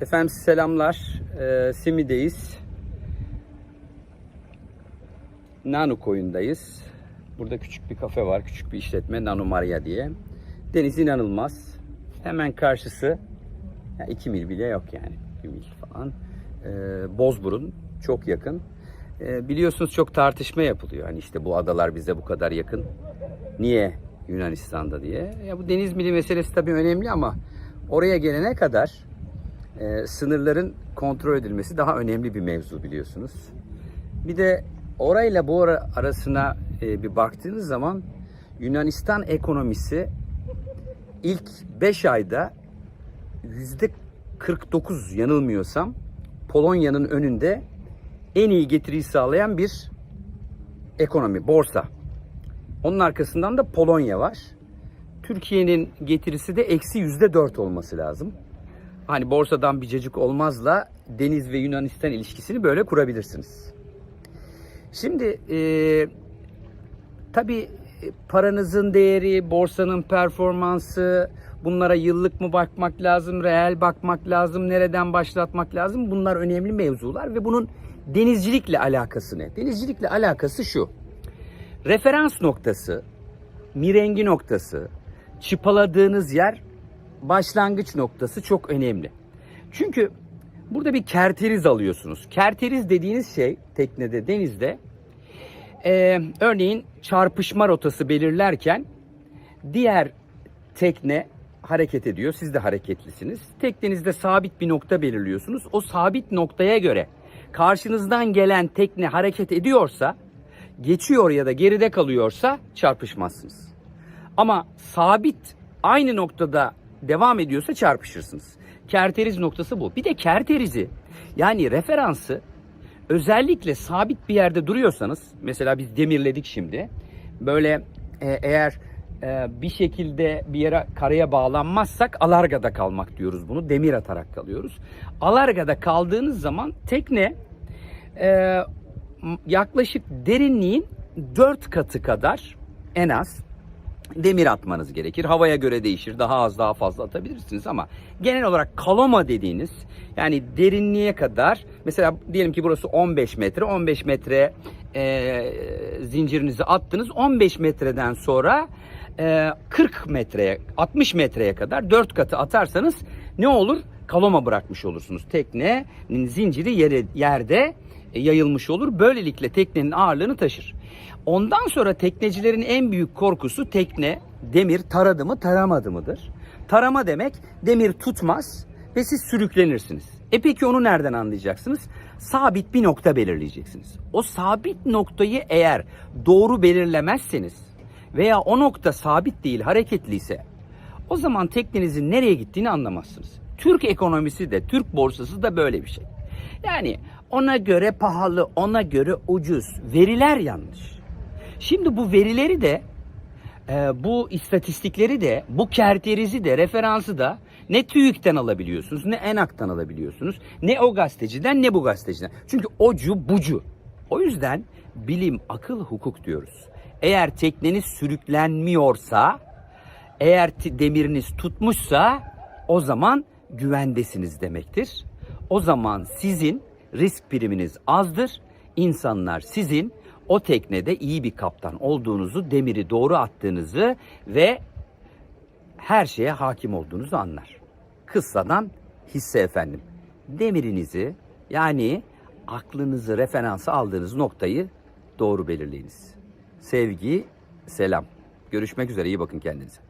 Efendim selamlar. Ee, Simi'deyiz. Nano koyundayız. Burada küçük bir kafe var. Küçük bir işletme Nano Maria diye. Deniz inanılmaz. Hemen karşısı 2 mil bile yok yani. 1 mil falan. Ee, Bozburun çok yakın. Ee, biliyorsunuz çok tartışma yapılıyor. Hani işte bu adalar bize bu kadar yakın. Niye Yunanistan'da diye. Ya bu deniz mili meselesi tabii önemli ama oraya gelene kadar e, sınırların kontrol edilmesi daha önemli bir mevzu biliyorsunuz. Bir de orayla bu ara arasına e, bir baktığınız zaman Yunanistan ekonomisi ilk 5 ayda yüzde 49 yanılmıyorsam Polonya'nın önünde en iyi getiriyi sağlayan bir ekonomi, borsa. Onun arkasından da Polonya var. Türkiye'nin getirisi de eksi yüzde dört olması lazım. Hani borsadan bir cacık olmazla deniz ve Yunanistan ilişkisini böyle kurabilirsiniz. Şimdi e, tabii e, paranızın değeri, borsanın performansı, bunlara yıllık mı bakmak lazım, reel bakmak lazım, nereden başlatmak lazım? Bunlar önemli mevzular ve bunun denizcilikle alakası ne? Denizcilikle alakası şu. Referans noktası, mirengi noktası, çıpaladığınız yer başlangıç noktası çok önemli. Çünkü burada bir kerteriz alıyorsunuz. Kerteriz dediğiniz şey teknede, denizde e, örneğin çarpışma rotası belirlerken diğer tekne hareket ediyor. Siz de hareketlisiniz. Teknenizde sabit bir nokta belirliyorsunuz. O sabit noktaya göre karşınızdan gelen tekne hareket ediyorsa, geçiyor ya da geride kalıyorsa çarpışmazsınız. Ama sabit aynı noktada devam ediyorsa çarpışırsınız. Kerteriz noktası bu. Bir de kerterizi yani referansı özellikle sabit bir yerde duruyorsanız mesela biz demirledik şimdi. Böyle e, eğer e, bir şekilde bir yere karaya bağlanmazsak alargada kalmak diyoruz bunu. Demir atarak kalıyoruz. Alargada kaldığınız zaman tekne e, yaklaşık derinliğin 4 katı kadar en az demir atmanız gerekir. Havaya göre değişir. Daha az daha fazla atabilirsiniz ama genel olarak kaloma dediğiniz yani derinliğe kadar mesela diyelim ki burası 15 metre 15 metre e, zincirinizi attınız 15 metreden sonra e, 40 metreye 60 metreye kadar 4 katı atarsanız ne olur? Kaloma bırakmış olursunuz. Teknenin zinciri yere, yerde e, yayılmış olur. Böylelikle teknenin ağırlığını taşır. Ondan sonra teknecilerin en büyük korkusu tekne demir taradı mı taramadı mıdır? Tarama demek demir tutmaz ve siz sürüklenirsiniz. E peki onu nereden anlayacaksınız? Sabit bir nokta belirleyeceksiniz. O sabit noktayı eğer doğru belirlemezseniz veya o nokta sabit değil hareketliyse o zaman teknenizin nereye gittiğini anlamazsınız. Türk ekonomisi de Türk borsası da böyle bir şey. Yani ona göre pahalı, ona göre ucuz. Veriler yanlış. Şimdi bu verileri de e, bu istatistikleri de bu kerterizi de referansı da ne TÜİK'ten alabiliyorsunuz ne ENAK'tan alabiliyorsunuz ne o gazeteciden ne bu gazeteciden. Çünkü ocu bucu. O yüzden bilim, akıl, hukuk diyoruz. Eğer tekneniz sürüklenmiyorsa, eğer demiriniz tutmuşsa o zaman güvendesiniz demektir. O zaman sizin risk priminiz azdır. İnsanlar sizin o teknede iyi bir kaptan olduğunuzu, demiri doğru attığınızı ve her şeye hakim olduğunuzu anlar. Kıssadan hisse efendim. Demirinizi yani aklınızı referansa aldığınız noktayı doğru belirleyiniz. Sevgi, selam. Görüşmek üzere iyi bakın kendinize.